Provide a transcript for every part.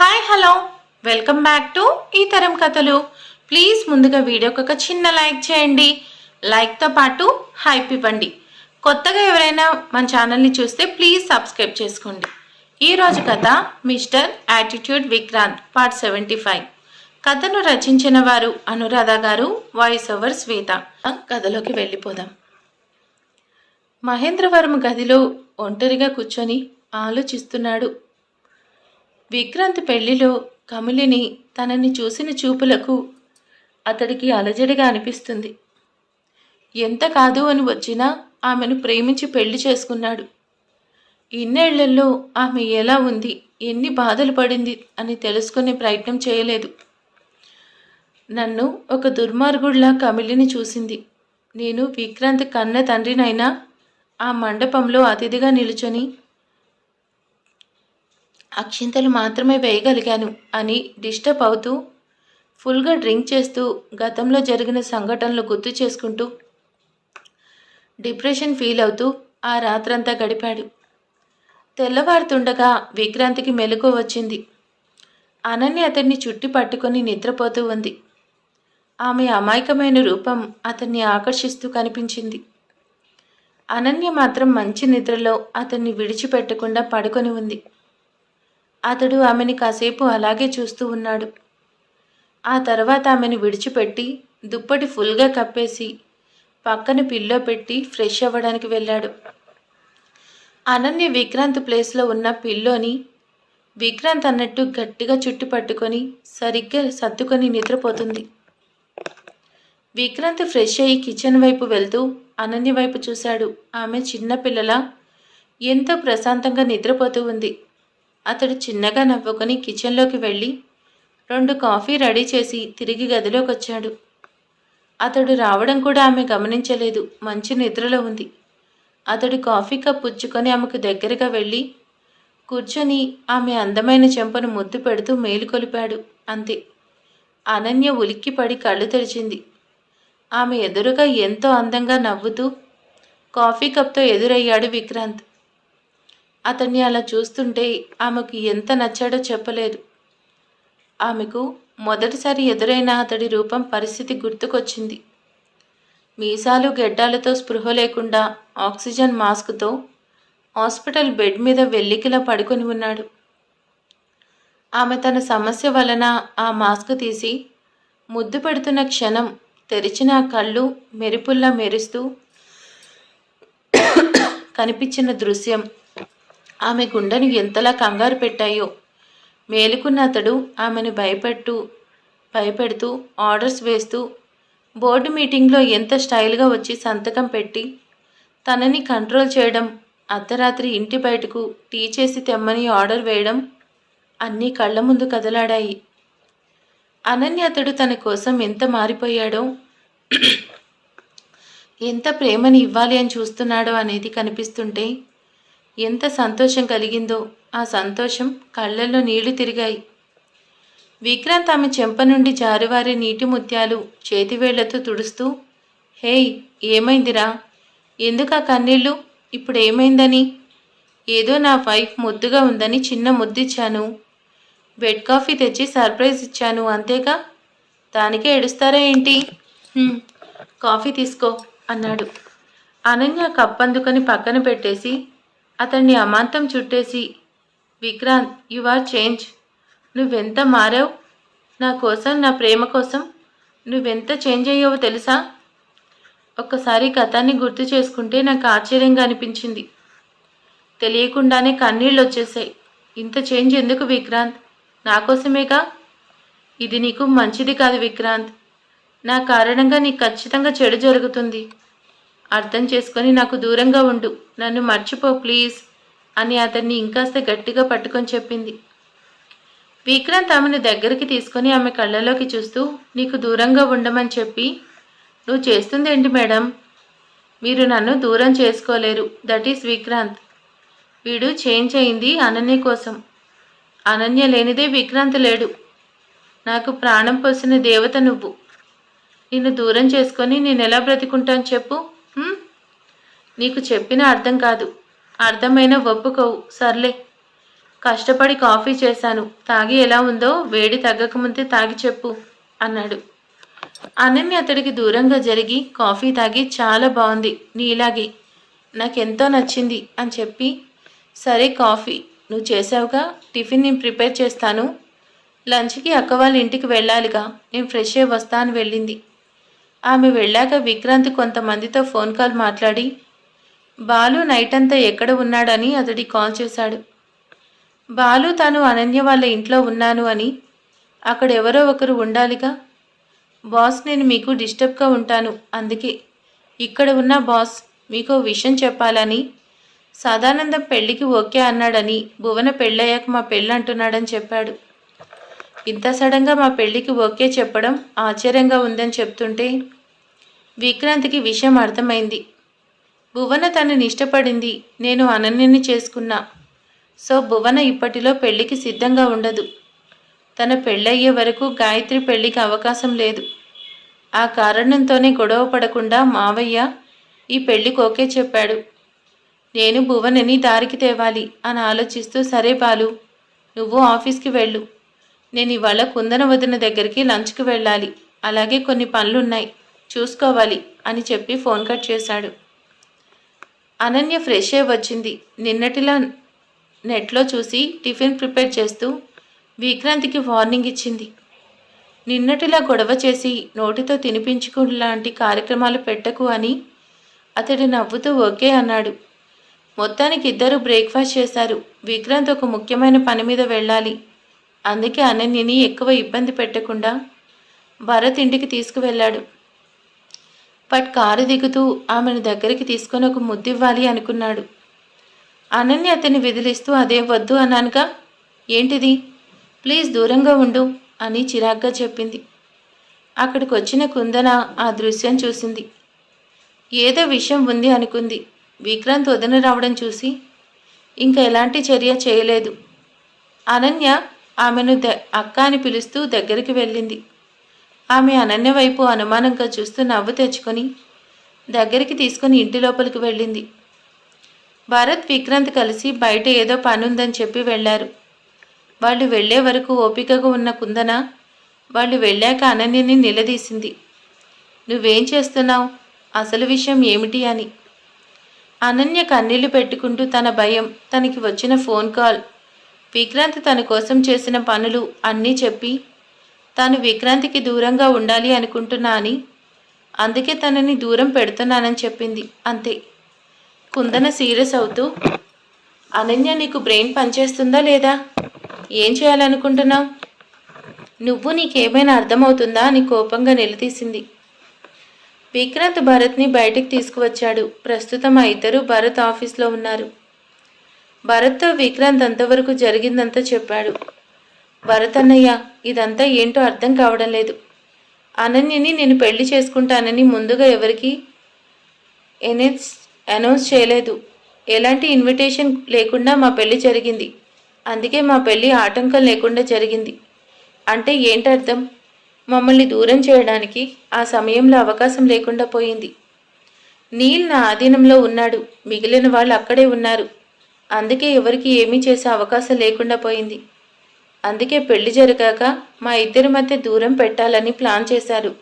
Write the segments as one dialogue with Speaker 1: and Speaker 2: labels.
Speaker 1: Hi hello welcome back to ఈ తరం కథలు ప్లీజ్ ముందుగా వీడియోకి ఒక చిన్న లైక్ చేయండి. లైక్తో పాటు హైప్ ఇవ్వండి. కొత్తగా ఎవరైనా మన ఛానల్ని చూస్తే ప్లీజ్ సబ్స్క్రైబ్ చేసుకోండి. ఈరోజు కథ mister attitude Vikrant part seventy five కథను రచించిన వారు అనురాధ గారు వాయిస్ ఓవర్ శ్వేత. కథలోకి వెళ్ళిపోదాం. మహేంద్రవరం గదిలో ఒంటరిగా కూర్చొని ఆలోచిస్తున్నాడు. విక్రాంత్ పెళ్ళిలో కమలిని తనని చూసిన చూపులకు అతడికి అలజడిగా అనిపిస్తుంది. ఎంత కాదు అని వచ్చినా ఆమెను ప్రేమించి పెళ్ళి చేసుకున్నాడు. ఇన్నేళ్ళలో ఆమె ఎలా ఉంది ఎన్ని బాధలు పడింది అని తెలుసుకునే ప్రయత్నం చేయలేదు. నన్ను ఒక దుర్మార్గుడిలా కమిలిని చూసింది. నేను విక్రాంత్ కన్న తండ్రినైనా ఆ మండపంలో అతిథిగా నిలుచొని అక్షింతలు మాత్రమే వేయగలిగాను అని డిస్టర్బ్ అవుతూ ఫుల్గా డ్రింక్ చేస్తూ గతంలో జరిగిన సంఘటనలు గుర్తు చేసుకుంటూ డిప్రెషన్ ఫీల్ అవుతూ ఆ రాత్రంతా గడిపాడు. తెల్లవారుతుండగా విక్రాంతికి మెలకు వచ్చింది. అనన్య అతన్ని చుట్టి పట్టుకొని నిద్రపోతూ ఉంది. ఆమె అమాయకమైన రూపం అతన్ని ఆకర్షిస్తూ కనిపించింది. అనన్య మాత్రం మంచి నిద్రలో అతన్ని విడిచిపెట్టకుండా పడుకొని ఉంది. అతడు ఆమెని కాసేపు అలాగే చూస్తూ ఉన్నాడు. ఆ తర్వాత ఆమెను విడిచిపెట్టి దుప్పటి ఫుల్గా కప్పేసి పక్కన పిల్లో పెట్టి ఫ్రెష్ అవ్వడానికి వెళ్ళాడు. అనన్య విక్రాంత్ ప్లేస్లో ఉన్న పిల్లోని విక్రాంత్ అన్నట్టు గట్టిగా చుట్టు పట్టుకొని సరిగ్గా సర్దుకొని నిద్రపోతుంది. విక్రాంత్ ఫ్రెష్ అయ్యి కిచెన్ వైపు వెళ్తూ అనన్య వైపు చూశాడు. ఆమె చిన్నపిల్లల ఎంతో ప్రశాంతంగా నిద్రపోతూ ఉంది. అతడు చిన్నగా నవ్వుకొని కిచెన్లోకి వెళ్ళి రెండు కాఫీ రెడీ చేసి తిరిగి గదిలోకి వచ్చాడు అతడు రావడం కూడా ఆమె గమనించలేదు. మంచి నిద్రలో ఉంది. అతడు కాఫీ కప్ పుచ్చుకొని ఆమెకు దగ్గరగా వెళ్ళి కూర్చొని ఆమె అందమైన చెంపను ముద్దు పెడుతూ మేలుకొలిపాడు అంతే. అనన్య ఉలిక్కిపడి కళ్ళు తెరిచింది. ఆమె ఎదురుగా ఎంతో అందంగా నవ్వుతూ కాఫీ కప్తో ఎదురయ్యాడు విక్రాంత్. అతన్ని అలా చూస్తుంటే ఆమెకు ఎంత నచ్చాడో చెప్పలేదు. ఆమెకు మొదటిసారి ఎదురైన అతడి రూపం పరిస్థితి గుర్తుకొచ్చింది. మీసాలు గెడ్డాలతో స్పృహ లేకుండా ఆక్సిజన్ మాస్క్తో హాస్పిటల్ బెడ్ మీద వెల్లికిలా పడుకొని ఉన్నాడు. ఆమె తన సమస్య వలన ఆ మాస్క్ తీసి ముద్దు పెడుతున్న క్షణం తెరిచిన కళ్ళు మెరుపుల్లా మెరుస్తూ కనిపించిన దృశ్యం ఆమె గుండెను ఎంతలా కంగారు పెట్టాయో. మేలుకున్న అతడు ఆమెను భయపెట్టు భయపెడుతూ ఆర్డర్స్ వేస్తూ బోర్డు మీటింగ్లో ఎంత స్టైల్గా వచ్చి సంతకం పెట్టి తనని కంట్రోల్ చేయడం అర్ధరాత్రి ఇంటి బయటకు టీ చేసి తెమ్మని ఆర్డర్ వేయడం అన్నీ కళ్ళ ముందు కదలాడాయి. అనన్య అతడు తన కోసం ఎంత మారిపోయాడో ఎంత ప్రేమని ఇవ్వాలి అని చూస్తున్నాడో అనేది కనిపిస్తుంటే ఎంత సంతోషం కలిగిందో. ఆ సంతోషం కళ్ళల్లో నీళ్ళు తిరిగాయి. విక్రాంత్ ఆమె చెంప నుండి జారువారే నీటి ముత్యాలు చేతివేళ్ళతో తుడుస్తూ హేయ్ ఏమైందిరా? ఎందుకు ఆ కన్నీళ్ళు ఇప్పుడు ఏమైందని? ఏదో నా వైఫ్ ముద్దుగా ఉందని చిన్న ముద్దిచ్చాను. బెడ్ కాఫీ తెచ్చి సర్ప్రైజ్ ఇచ్చాను అంతేగా? దానికే ఏడుస్తారా ఏంటి? కాఫీ తీసుకో అన్నాడు. అనన్య కప్ అందుకొని పక్కన పెట్టేసి అతన్ని అమాంతం చుట్టేసి విక్రాంత్ యు ఆర్ చేంజ్. నువ్వెంత మారావు? నా కోసం నా ప్రేమ కోసం నువ్వెంత చేంజ్ అయ్యావో తెలుసా? ఒక్కసారి గతాన్ని గుర్తు చేసుకుంటే నాకు ఆశ్చర్యంగా అనిపించింది. తెలియకుండానే కన్నీళ్ళు వచ్చేసాయి ఇంత చేంజ్ ఎందుకు విక్రాంత్? నా కోసమేగా? ఇది నీకు మంచిది కాదు విక్రాంత్. నా కారణంగా నీకు ఖచ్చితంగా చెడు జరుగుతుంది. అర్థం చేసుకొని నాకు దూరంగా ఉండు. నన్ను మర్చిపో ప్లీజ్ అని అతన్ని ఇంకాస్త గట్టిగా పట్టుకొని చెప్పింది. విక్రాంత్ ఆమెను దగ్గరికి తీసుకొని ఆమె కళ్ళలోకి చూస్తూ నీకు దూరంగా ఉండమని చెప్పి నువ్వు చేస్తుందేంటి మేడం? మీరు నన్ను దూరం చేసుకోలేరు. That is Vikrant. వీడు చేంజ్ అయింది అనన్య కోసం. అనన్య లేనిదే విక్రాంత్ లేడు. నాకు ప్రాణం పోసిన దేవత నువ్వు. నిన్ను దూరం చేసుకొని నేను ఎలా బ్రతికుంటాను చెప్పు. నీకు చెప్పిన అర్థం కాదు. అర్థమైన ఒప్పుకోవు సర్లే. కష్టపడి కాఫీ చేశాను. తాగి ఎలా ఉందో వేడి తగ్గకముందే తాగి చెప్పు అన్నాడు. అనన్య అతడికి దూరంగా జరిగి కాఫీ తాగి చాలా బాగుంది నీలాగే. నాకెంతో నచ్చింది అని చెప్పి సరే కాఫీ నువ్వు చేసావుగా టిఫిన్ నేను ప్రిపేర్ చేస్తాను. లంచ్కి అక్క వాళ్ళ ఇంటికి వెళ్ళాలిగా. నేను ఫ్రెష్ అయ్యి వస్తా అని వెళ్ళింది. ఆమె వెళ్ళాక విక్రాంత్ కొంతమందితో ఫోన్ కాల్ మాట్లాడి బాలు నైట్ అంతా ఎక్కడ ఉన్నాడని అతడి కాల్ చేశాడు. బాలు తాను అనన్య వాళ్ళ ఇంట్లో ఉన్నాను అని అక్కడ ఎవరో ఒకరు ఉండాలిగా. బాస్ నేను మీకు డిస్టర్బ్గా ఉంటాను. అందుకే ఇక్కడ ఉన్న బాస్ మీకు విషయం చెప్పాలని సదానందం పెళ్ళికి ఓకే అన్నాడని భువన పెళ్ళయ్యాక మా పెళ్ళంటున్నాడని చెప్పాడు. ఇంత సడన్గా మా పెళ్ళికి ఓకే చెప్పడం ఆశ్చర్యంగా ఉందని చెప్తుంటే విక్రాంత్కి విషయం అర్థమైంది. భువన తనని ఇష్టపడింది. నేను అనన్యని చేసుకున్నా. సో భువన ఇప్పటిలో పెళ్ళికి సిద్ధంగా ఉండదు. తన పెళ్ళయ్యే వరకు గాయత్రి పెళ్ళికి అవకాశం లేదు. ఆ కారణంతోనే గొడవ పడకుండా మావయ్య ఈ పెళ్ళికి ఓకే చెప్పాడు. నేను భువనని దారికి తేవాలి అని ఆలోచిస్తూ సరే బాలు నువ్వు ఆఫీస్కి వెళ్ళు. నేను ఇవాళ కుందన వదిన దగ్గరికి లంచ్కి వెళ్ళాలి. అలాగే కొన్ని పనులున్నాయి. చూసుకోవాలి అని చెప్పి ఫోన్ కట్ చేశాడు. అనన్య ఫ్రెష్ అయి వచ్చింది. నిన్నటిలా నెట్లో చూసి టిఫిన్ ప్రిపేర్ చేస్తూ విక్రాంతికి వార్నింగ్ ఇచ్చింది. నిన్నటిలా గొడవ చేసి నోటితో తినిపించుకు లాంటి కార్యక్రమాలు పెట్టకు అని అతడు నవ్వుతూ ఓకే అన్నాడు. మొత్తానికి ఇద్దరు బ్రేక్ఫాస్ట్ చేశారు. విక్రాంత్ ఒక ముఖ్యమైన పని మీద వెళ్ళాలి. అందుకే అనన్యని ఎక్కువ ఇబ్బంది పెట్టకుండా భరత్ ఇంటికి తీసుకువెళ్ళాడు. బట్ కారు దిగుతూ ఆమెను దగ్గరికి తీసుకొని ఒక ముద్దివ్వాలి అనుకున్నాడు. అనన్య అతన్ని విదిలిస్తూ అదే వద్దు అన్నానుగా? ఏంటిది? ప్లీజ్ దూరంగా ఉండు అని చిరాగ్గా చెప్పింది. అక్కడికి వచ్చిన కుందన ఆ దృశ్యం చూసింది. ఏదో విషయం ఉంది అనుకుంది. విక్రాంత్ వదిన రావడం చూసి ఇంకా ఎలాంటి చర్య చేయలేదు. అనన్య ఆమెను ద అక్క అని పిలుస్తూ దగ్గరికి వెళ్ళింది. ఆమె అనన్య వైపు అనుమానంగా చూస్తూ నవ్వు తెచ్చుకొని దగ్గరికి తీసుకొని ఇంటి లోపలికి వెళ్ళింది. భరత్ విక్రాంత్ కలిసి బయట ఏదో పని ఉందని చెప్పి వెళ్ళారు. వాళ్ళు వెళ్ళే వరకు ఓపికగా ఉన్న కుందన వాళ్ళు వెళ్ళాక అనన్యని నిలదీసింది. నువ్వేం చేస్తున్నావు? అసలు విషయం ఏమిటి అని. అనన్య కన్నీళ్ళు పెట్టుకుంటూ తన భయం తనకి వచ్చిన ఫోన్ కాల్ విక్రాంతి తన కోసం చేసిన పనులు అన్నీ చెప్పి తాను విక్రాంతికి దూరంగా ఉండాలి అనుకుంటున్నా అని అందుకే తనని దూరం పెడుతున్నానని చెప్పింది. అంతే. కుందన సీరియస్ అవుతూ అనన్య నీకు బ్రెయిన్ పనిచేస్తుందా లేదా? ఏం చేయాలనుకుంటున్నావు? నువ్వు నీకేమైనా అర్థమవుతుందా అని కోపంగా నిలదీసింది. విక్రాంత్ భరత్ని బయటికి తీసుకువచ్చాడు. ప్రస్తుతం ఆ ఇద్దరు భరత్ ఆఫీస్లో ఉన్నారు. భరత్తో విక్రాంత్ అంతవరకు జరిగిందంతా చెప్పాడు. భరత్ అన్నయ్య ఇదంతా ఏంటో అర్థం కావడం లేదు. అనన్యని నేను పెళ్ళి చేసుకుంటానని ముందుగా ఎవరికి ఎనౌన్స్ అనౌన్స్ చేయలేదు. ఎలాంటి ఇన్విటేషన్ లేకుండా మా పెళ్ళి జరిగింది. అందుకే మా పెళ్ళి ఆటంకం లేకుండా జరిగింది. అంటే ఏంటర్థం మమ్మల్ని దూరం చేయడానికి ఆ సమయంలో అవకాశం లేకుండా పోయింది. నీల్ నా ఆధీనంలో ఉన్నాడు. మిగిలిన వాళ్ళు అక్కడే ఉన్నారు. అందుకే ఎవరికి ఏమీ చేసే అవకాశం లేకుండా పోయింది. అందుకే పెళ్ళి జరగాక మా ఇద్దరి మధ్య దూరం పెట్టాలని ప్లాన్ చేశారు.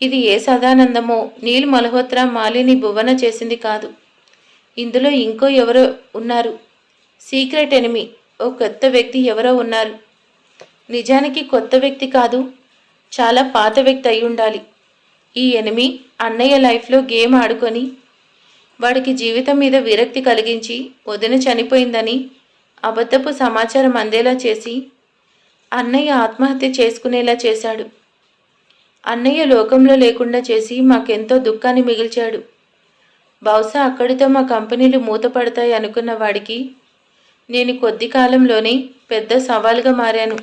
Speaker 1: ఇది ఏ సదానందమో నీల్ మల్హోత్రా మాలిని భువన చేసింది కాదు. ఇందులో ఇంకో ఎవరో ఉన్నారు. సీక్రెట్ ఎనిమి ఓ కొత్త వ్యక్తి ఎవరో ఉన్నారు. నిజానికి కొత్త వ్యక్తి కాదు చాలా పాత వ్యక్తి అయి ఉండాలి. ఈ ఎనిమి అన్నయ్య లైఫ్లో గేమ్ ఆడుకొని వాడికి జీవితం మీద విరక్తి కలిగించి వదిన చనిపోయిందని అబద్ధపు సమాచారం అందేలా చేసి అన్నయ్య ఆత్మహత్య చేసుకునేలా చేశాడు. అన్నయ్య లోకంలో లేకుండా చేసి మాకెంతో దుఃఖాన్ని మిగిల్చాడు. బహుశా అక్కడితో మా కంపెనీలు మూతపడతాయి అనుకున్న వాడికి నేను కొద్ది కాలంలోనే పెద్ద సవాల్గా మారాను.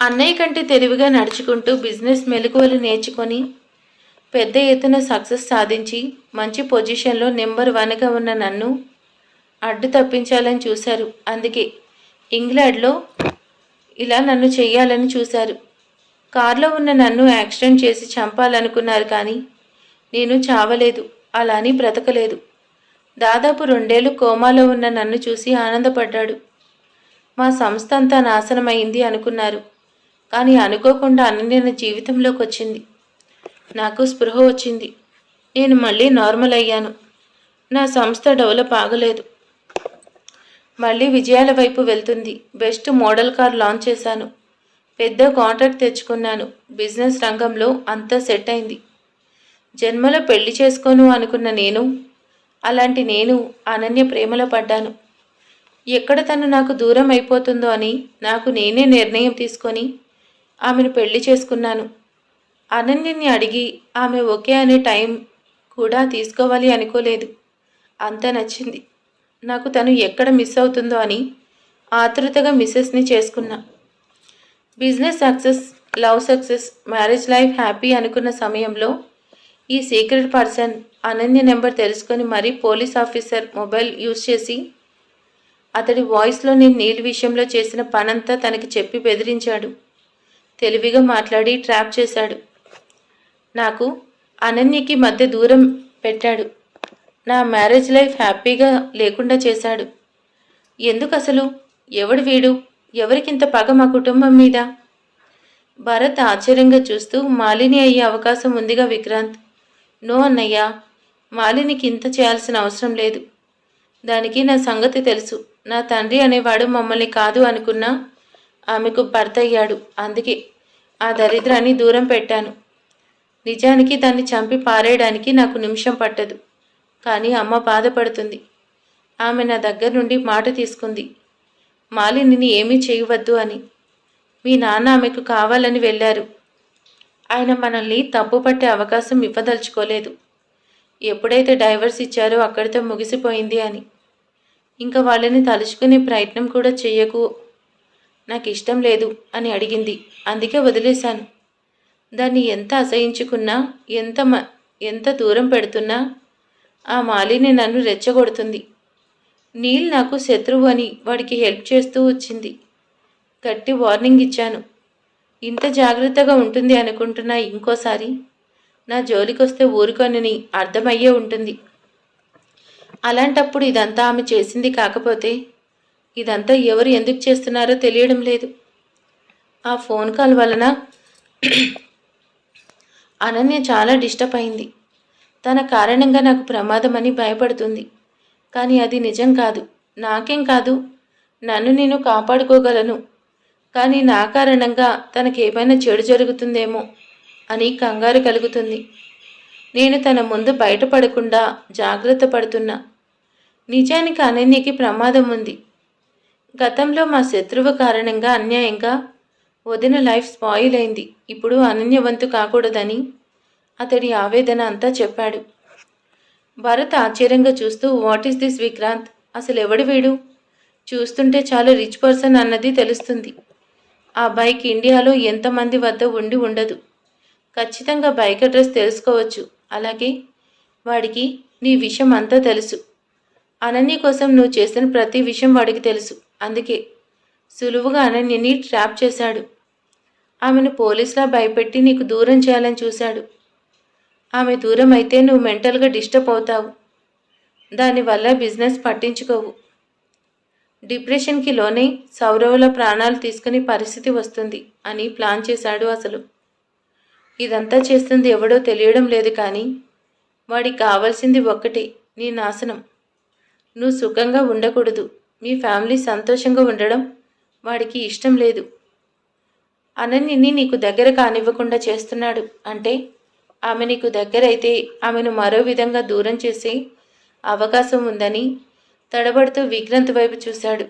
Speaker 1: అన్నయ్య కంటే తెలివిగా నడుచుకుంటూ బిజినెస్ మెలకువలు నేర్చుకొని పెద్ద ఎత్తున సక్సెస్ సాధించి మంచి పొజిషన్లో నెంబర్ వన్గా ఉన్న నన్ను అడ్డు తప్పించాలని చూశారు. అందుకే ఇంగ్లాండ్లో ఇలా నన్ను చేయాలని చూశారు. కారులో ఉన్న నన్ను యాక్సిడెంట్ చేసి చంపాలనుకున్నారు కానీ నేను చావలేదు. అలా అని బ్రతకలేదు. దాదాపు రెండేళ్ళు కోమాలో ఉన్న నన్ను చూసి ఆనందపడ్డాడు. మా సంస్థ అంతా నాశనమైంది అనుకున్నారు. కానీ అనుకోకుండా అనన్య నా జీవితంలోకి వచ్చింది. నాకు స్పృహ వచ్చింది. నేను మళ్ళీ నార్మల్ అయ్యాను. నా సంస్థ డెవలప్ ఆగలేదు. మళ్ళీ విజయాల వైపు వెళ్తుంది. బెస్ట్ మోడల్ కార్ లాంచ్ చేశాను. పెద్ద కాంట్రాక్ట్ తెచ్చుకున్నాను. బిజినెస్ రంగంలో అంతా సెట్ అయింది. జన్మలో పెళ్ళి చేసుకోను అనుకున్న నేను అలాంటి నేను అనన్య ప్రేమలో పడ్డాను. ఎక్కడ తను నాకు దూరం అయిపోతుందో అని నాకు నేనే నిర్ణయం తీసుకొని ఆమెను పెళ్ళి చేసుకున్నాను. అనన్యని అడిగి ఆమె ఓకే అనే టైం కూడా తీసుకోవాలి అనుకోలేదు. అంత నచ్చింది. నాకు తను ఎక్కడ మిస్ అవుతుందో అని ఆతృతగా మిస్సెస్ని చేసుకున్నా. Business success love success marriage life happy అనుకున్న సమయంలో ఈ సీక్రెట్ పర్సన్ అనన్య నెంబర్ తెలుసుకొని మరీ పోలీస్ ఆఫీసర్ మొబైల్ యూజ్ చేసి అతడి వాయిస్లో నేను నీల్ విషయంలో చేసిన పనంతా తనకి చెప్పి బెదిరించాడు. తెలివిగా మాట్లాడి ట్రాప్ చేశాడు. నాకు అనన్యకి మధ్య దూరం పెట్టాడు. నా మ్యారేజ్ లైఫ్ హ్యాపీగా లేకుండా చేశాడు. ఎందుకు అసలు ఎవడు వీడు? ఎవరికింత పగ మా కుటుంబం మీద? భరత్ ఆశ్చర్యంగా చూస్తూ మాలిని అయ్యే అవకాశం ఉందిగా విక్రాంత్. నో అన్నయ్యా మాలినికి ఇంత చేయాల్సిన అవసరం లేదు. దానికి నా సంగతి తెలుసు. నా తండ్రి అనేవాడు మమ్మల్ని కాదు అనుకున్నా ఆమెకు భర్త అయ్యాడు. అందుకే ఆ దరిద్రాన్ని దూరం పెట్టాను. నిజానికి దాన్ని చంపి పారేయడానికి నాకు నిమిషం పట్టదు. కానీ అమ్మ బాధపడుతుంది. ఆమె నా దగ్గర నుండి మాట తీసుకుంది. మాలినిని ఏమీ చేయవద్దు అని. మీ నాన్న ఆమెకు కావాలని వెళ్ళారు. ఆయన మనల్ని తప్పు పట్టే అవకాశం ఇవ్వదలుచుకోలేదు. ఎప్పుడైతే డైవర్స్ ఇచ్చారో అక్కడితో ముగిసిపోయింది అని. ఇంకా వాళ్ళని తలుచుకునే ప్రయత్నం కూడా చెయ్యకు. నాకు ఇష్టం లేదు అని అడిగింది. అందుకే వదిలేశాను. దాన్ని ఎంత అసహించుకున్నా ఎంత మ ఎంత దూరం పెడుతున్నా ఆ మాలిని నన్ను రెచ్చగొడుతుంది. నీల్ నాకు శత్రువు అని వాడికి హెల్ప్ చేస్తూ వచ్చింది. గట్టి వార్నింగ్ ఇచ్చాను. ఇంత జాగ్రత్తగా ఉంటుంది అనుకుంటున్నా ఇంకోసారి. నా జోలికొస్తే ఊరుకొనని అర్థమయ్యే ఉంటుంది. అలాంటప్పుడు ఇదంతా ఆమె చేసింది కాకపోతే ఇదంతా ఎవరు ఎందుకు చేస్తున్నారో తెలియడం లేదు. ఆ ఫోన్ కాల్ వలన అనన్య చాలా డిస్టర్బ్ అయింది. తన కారణంగా నాకు ప్రమాదమని భయపడుతుంది. కానీ అది నిజం కాదు. నాకేం కాదు. నన్ను నేను కాపాడుకోగలను. కానీ నా కారణంగా తనకేమైనా చెడు జరుగుతుందేమో అని కంగారు కలుగుతుంది. నేను తన ముందు బయటపడకుండా జాగ్రత్త పడుతున్నా. నిజానికి అనన్యకి ప్రమాదం ఉంది. గతంలో మా శత్రువు కారణంగా అన్యాయంగా వదిన లైఫ్ స్పాయిల్ అయింది. ఇప్పుడు అనన్యవంతు కాకూడదని అతడి ఆవేదన అంతా చెప్పాడు. భరత్ ఆశ్చర్యంగా చూస్తూ వాట్ ఈస్ దిస్ విక్రాంత్ అసలు ఎవడు వీడు? చూస్తుంటే చాలా రిచ్ పర్సన్ అన్నది తెలుస్తుంది. ఆ బైక్ ఇండియాలో ఎంతమంది వద్ద ఉండి ఉండదు. ఖచ్చితంగా బైక్ అడ్రస్ తెలుసుకోవచ్చు. అలాగే వాడికి నీ విషయం అంతా తెలుసు. అనన్య కోసం నువ్వు చేసిన ప్రతి విషయం వాడికి తెలుసు. అందుకే సులువుగా అనన్యని ట్రాప్ చేశాడు. ఆమెను పోలీసులా భయపెట్టి నీకు దూరం చేయాలని చూశాడు. ఆమె దూరం అయితే నువ్వు మెంటల్గా డిస్టర్బ్ అవుతావు. దానివల్ల బిజినెస్ పట్టించుకోవు. డిప్రెషన్కి లోనై సౌరవుల ప్రాణాలు తీసుకునే పరిస్థితి వస్తుంది అని ప్లాన్ చేశాడు అసలు. ఇదంతా చేస్తుంది ఎవడో తెలియడం లేదు కానీ వాడికి కావాల్సింది ఒక్కటే నీ నాశనం. నువ్వు సుఖంగా ఉండకూడదు. మీ ఫ్యామిలీ సంతోషంగా ఉండడం వాడికి ఇష్టం లేదు. అనన్యని నీకు దగ్గర కానివ్వకుండా చేస్తున్నాడు. అంటే ఆమె నీకు దగ్గరైతే ఆమెను మరో విధంగా దూరం చేసే అవకాశం ఉందని తడబడుతూ విక్రాంత్ వైపు చూశాడు.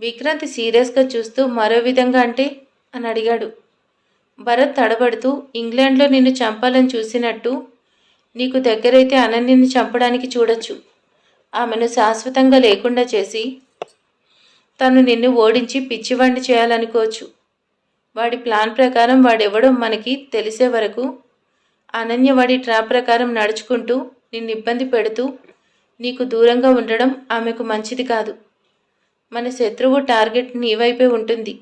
Speaker 1: విక్రాంత్ సీరియస్గా చూస్తూ మరో విధంగా అంటే? అని అడిగాడు. భరత్ తడబడుతూ ఇంగ్లాండ్లో నిన్ను చంపాలని చూసినట్టు నీకు దగ్గరైతే అనన్యని చంపడానికి చూడొచ్చు. ఆమెను శాశ్వతంగా లేకుండా చేసి తను నిన్ను ఓడించి పిచ్చివాణ్ణి చేయాలనుకోవచ్చు. వాడి ప్లాన్ ప్రకారం వాడెవడో మనకి తెలిసే వరకు అనన్య వాడి ట్రాప్ ప్రకారం నడుచుకుంటూ నిన్ను ఇబ్బంది పెడుతూ నీకు దూరంగా ఉండడం ఆమెకు మంచిది కాదు. మన శత్రువు టార్గెట్ నీ వైపే ఉంటుంది.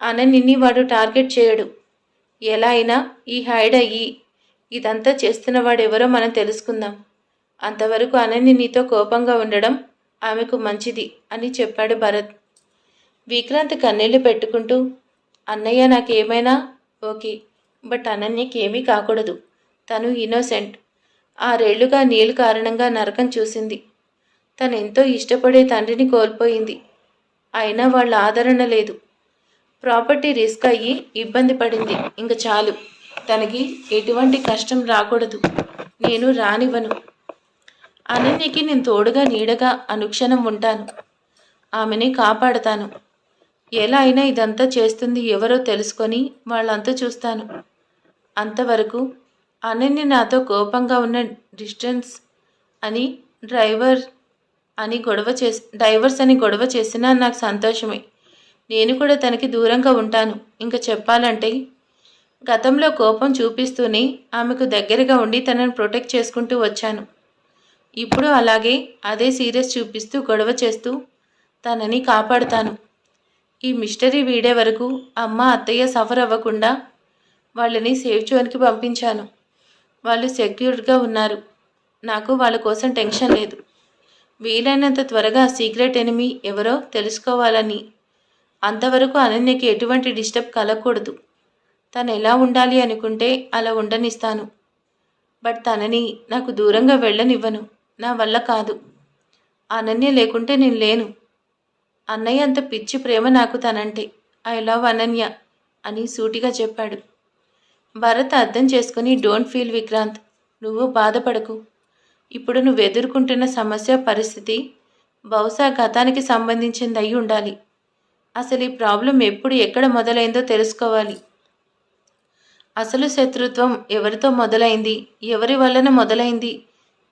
Speaker 1: అనన్యని వాడు టార్గెట్ చేయడు. ఎలా అయినా ఈ హైడ్ అయ్యి ఇదంతా చేస్తున్న వాడెవరో మనం తెలుసుకుందాం. అంతవరకు అనన్య నీతో కోపంగా ఉండడం ఆమెకు మంచిది అని చెప్పాడు భరత్. విక్రాంత్ కన్నీళ్ళు పెట్టుకుంటూ అన్నయ్య నాకేమైనా ఓకే బట్ అనన్యకి ఏమీ కాకూడదు. తను ఇన్నోసెంట్. ఆరేళ్ళుగా నీళ్ళు కారణంగా నరకం చూసింది. తను ఎంతో ఇష్టపడే తండ్రిని కోల్పోయింది. అయినా వాళ్ళ ఆదరణ లేదు. ప్రాపర్టీ రిస్క్ అయ్యి ఇబ్బంది పడింది. ఇంక చాలు. తనకి ఎటువంటి కష్టం రాకూడదు. నేను రానివ్వను. అనన్యకి నేను తోడుగా నీడగా అనుక్షణం ఉంటాను. ఆమెని కాపాడతాను. ఎలా అయినా ఇదంతా చేస్తుంది ఎవరో తెలుసుకొని వాళ్ళంతా చూస్తాను. అంతవరకు అనన్య నాతో కోపంగా ఉన్న డిస్టెన్స్ అని డ్రైవర్ అని గొడవ చేసి డ్రైవర్స్ అని గొడవ చేసినా నాకు సంతోషమే. నేను కూడా తనకి దూరంగా ఉంటాను. ఇంకా చెప్పాలంటే గతంలో కోపం చూపిస్తూనే ఆమెకు దగ్గరగా ఉండి తనను ప్రొటెక్ట్ చేసుకుంటూ వచ్చాను. ఇప్పుడు అలాగే అదే సీరియస్ చూపిస్తూ గొడవ చేస్తూ తనని కాపాడుతాను. ఈ మిస్టరీ వీడే వరకు అమ్మ అత్తయ్య సఫర్ అవ్వకుండా వాళ్ళని సేఫ్ జోన్కి పంపించాను. వాళ్ళు సెక్యూర్డ్గా ఉన్నారు. నాకు వాళ్ళ కోసం టెన్షన్ లేదు. వీలైనంత త్వరగా సీక్రెట్ ఎనిమి ఎవరో తెలుసుకోవాలని. అంతవరకు అనన్యకి ఎటువంటి డిస్టర్బ్ కలగకూడదు. తను ఎలా ఉండాలి అనుకుంటే అలా ఉండనిస్తాను. బట్ తనని నాకు దూరంగా వెళ్ళనివ్వను. నా వల్ల కాదు. అనన్య లేకుంటే నేను లేను. అన్నయ్య అంత పిచ్చి ప్రేమ నాకు తనంటే. ఐ లవ్ అనన్య అని సూటిగా చెప్పాడు. భరత్ అర్థం చేసుకుని డోంట్ ఫీల్ విక్రాంత్. నువ్వు బాధపడకు. ఇప్పుడు నువ్వు ఎదుర్కొంటున్న సమస్య పరిస్థితి బహుశా గతానికి సంబంధించింది అయి ఉండాలి. అసలు ఈ ప్రాబ్లం ఎప్పుడు ఎక్కడ మొదలైందో తెలుసుకోవాలి. అసలు శత్రుత్వం ఎవరితో మొదలైంది? ఎవరి వలన మొదలైంది?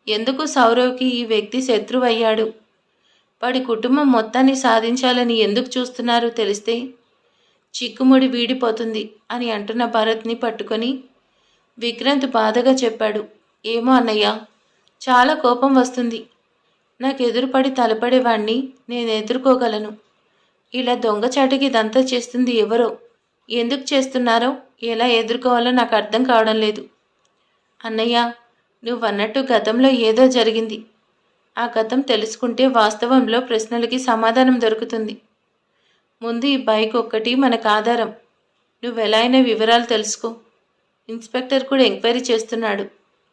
Speaker 1: ఎందుకు సౌరవ్కి ఈ వ్యక్తి శత్రువయ్యాడు? వాడి కుటుంబం మొత్తాన్ని సాధించాలని ఎందుకు చూస్తున్నారో తెలిస్తే? చిక్కుముడి వీడిపోతుంది అని అంటున్న భరత్ని పట్టుకొని విక్రాంత్ బాధగా చెప్పాడు. ఏమో అన్నయ్య చాలా కోపం వస్తుంది. నాకు ఎదురుపడి తలపడేవాణ్ణి నేను ఎదుర్కోగలను. ఇలా దొంగచాటికి ఇదంతా చేస్తుంది ఎవరో? ఎందుకు చేస్తున్నారో? ఎలా ఎదుర్కోవాలో నాకు అర్థం కావడం లేదు. అన్నయ్య నువ్వన్నట్టు గతంలో ఏదో జరిగింది. ఆ గతం తెలుసుకుంటే వాస్తవంలో ప్రశ్నలకి సమాధానం దొరుకుతుంది. ముందు ఈ బైక్ ఒక్కటి మనకు ఆధారం. నువ్వెలా అయినా వివరాలు తెలుసుకో. ఇన్స్పెక్టర్ కూడా ఎంక్వైరీ చేస్తున్నాడు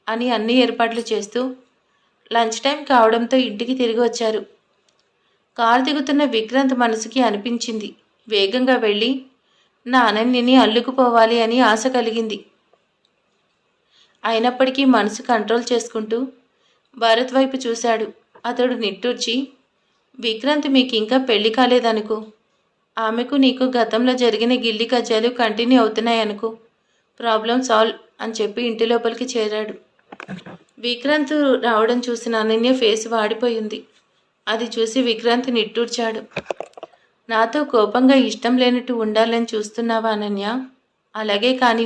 Speaker 1: అని అన్ని ఏర్పాట్లు చేస్తూ లంచ్ టైం కావడంతో ఇంటికి తిరిగి వచ్చారు. కారు దిగుతున్న విక్రాంత్ మనసుకి అనిపించింది. వేగంగా వెళ్ళి నా అనన్యని అల్లుకుపోవాలి అని ఆశ కలిగింది. అయినప్పటికీ మనసు కంట్రోల్ చేసుకుంటూ భరత్ వైపు చూశాడు. అతడు నిట్టూర్చి విక్రాంత్ మీకు ఇంకా పెళ్ళి కాలేదనుకో. ఆమెకు నీకు గతంలో జరిగిన గిల్లి కజ్జాలు కంటిన్యూ అవుతున్నాయనుకో. ప్రాబ్లం సాల్వ్ అని చెప్పి ఇంటి లోపలికి చేరాడు. విక్రాంత్ రావడం చూసిన అనన్య ఫేస్ వాడిపోయింది. అది చూసి విక్రాంత్ నిట్టూర్చాడు. నాతో కోపంగా ఇష్టం లేనట్టు ఉండాలని చూస్తున్నావా అనన్య? అలాగే కానీ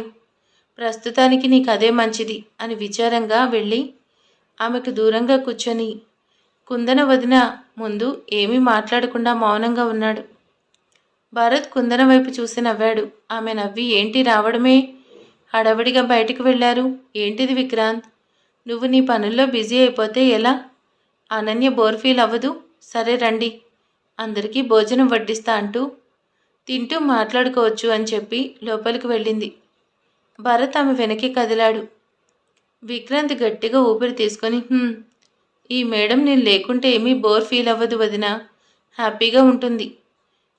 Speaker 1: ప్రస్తుతానికి నీకు అదే మంచిది అని విచారంగా వెళ్ళి ఆమెకు దూరంగా కూర్చొని కుందన వదిన ముందు ఏమీ మాట్లాడకుండా మౌనంగా ఉన్నాడు. భరత్ కుందన వైపు చూసి నవ్వాడు. ఆమె నవ్వి ఏంటి రావడమే? హడావిడిగా బయటికి వెళ్ళారు? ఏంటిది విక్రాంత్? నువ్వు నీ పనుల్లో బిజీ అయిపోతే ఎలా? అనన్య బోర్ ఫీల్ అవ్వదు? సరే రండి. అందరికీ భోజనం వడ్డిస్తా అంటూ తింటూ మాట్లాడుకోవచ్చు అని చెప్పి లోపలికి వెళ్ళింది. భరత్ ఆమె వెనక్కి కదిలాడు. విక్రాంత్ గట్టిగా ఊపిరి తీసుకొని ఈ మేడం నేను లేకుంటే ఏమీ బోర్ ఫీల్ అవ్వదు వదిన. హ్యాపీగా ఉంటుంది.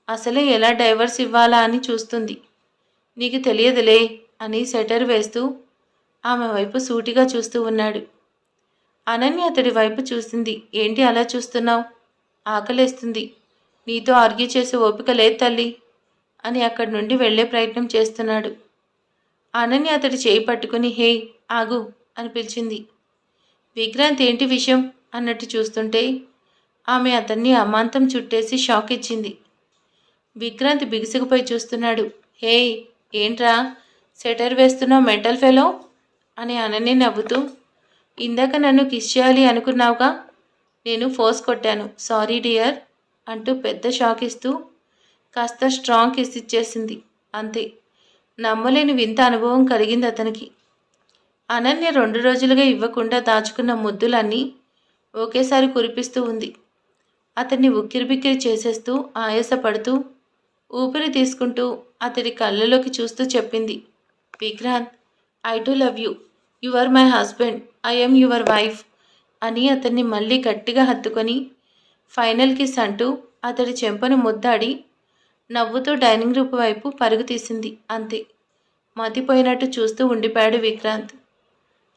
Speaker 1: అసలే ఎలా డైవర్స్ ఇవ్వాలా అని చూస్తుంది. నీకు తెలియదులే అని సెటర్ వేస్తూ ఆమె వైపు సూటిగా చూస్తూ ఉన్నాడు. అనన్య అతడి వైపు చూసింది. ఏంటి అలా చూస్తున్నావు? ఆకలేస్తుంది. నీతో ఆర్గ్యూ చేసే ఓపిక లేదు తల్లి అని అక్కడి నుండి వెళ్ళే ప్రయత్నం చేస్తున్నాడు. అనన్య అతడి చేయి పట్టుకుని హే ఆగు. అని పిలిచింది. విక్రాంత్ ఏంటి విషయం? అన్నట్టు చూస్తుంటే ఆమె అతన్ని అమాంతం చుట్టేసి షాక్ ఇచ్చింది. విక్రాంత్ బిగుసుకుపోయి చూస్తున్నాడు. హే ఏంట్రా? సెటర్ వేస్తున్నావు మెంటల్ ఫెలో? అని అనన్య నవ్వుతూ ఇందాక నన్ను కిస్ చేయాలి అనుకున్నావుగా? నేను ఫోర్స్ కొట్టాను. సారీ డియర్ అంటూ పెద్ద షాక్ ఇస్తూ కాస్త స్ట్రాంగ్ కిస్ ఇచ్చేసింది. అంతే. నమ్మలేని వింత అనుభవం కలిగింది అతనికి. అనన్య రెండు రోజులుగా ఇవ్వకుండా దాచుకున్న ముద్దులన్నీ ఒకేసారి కురిపిస్తూ ఉంది. అతన్ని ఉక్కిరిబిక్కిరి చేసేస్తూ ఆయాసపడుతూ ఊపిరి తీసుకుంటూ అతడి కళ్ళలోకి చూస్తూ చెప్పింది. Vikrant I too love you. You are my husband. I am your wife అని అతన్ని మళ్ళీ గట్టిగా హత్తుకొని ఫైనల్ కిస్ అంటూ అతడి చెంపను ముద్దాడి నవ్వుతూ డైనింగ్ రూమ్ వైపు పరుగు తీసింది. అంతే. మతిపోయినట్టు చూస్తూ ఉండిపోయాడు విక్రాంత్.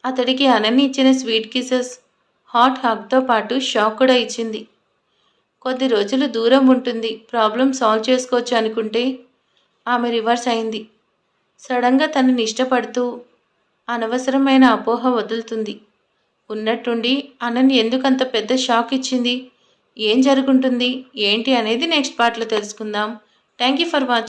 Speaker 1: అతడికి అనన్య ఇచ్చిన స్వీట్ కిసెస్ హాట్ హగ్తో పాటు షాక్ కూడా ఇచ్చింది. కొద్ది రోజులు దూరం ఉంటుంది. ప్రాబ్లం సాల్వ్ చేసుకోవచ్చు అనుకుంటే ఆమె రివర్స్ అయింది. సడన్గా తనని ఇష్టపడుతూ అనవసరమైన అపోహ వదులుతుంది. ఉన్నట్టుండి అనని ఎందుకంత పెద్ద షాక్ ఇచ్చింది? ఏం జరుగుంటుంది? ఏంటి అనేది నెక్స్ట్ పార్ట్లో తెలుసుకుందాం. Thank you for watching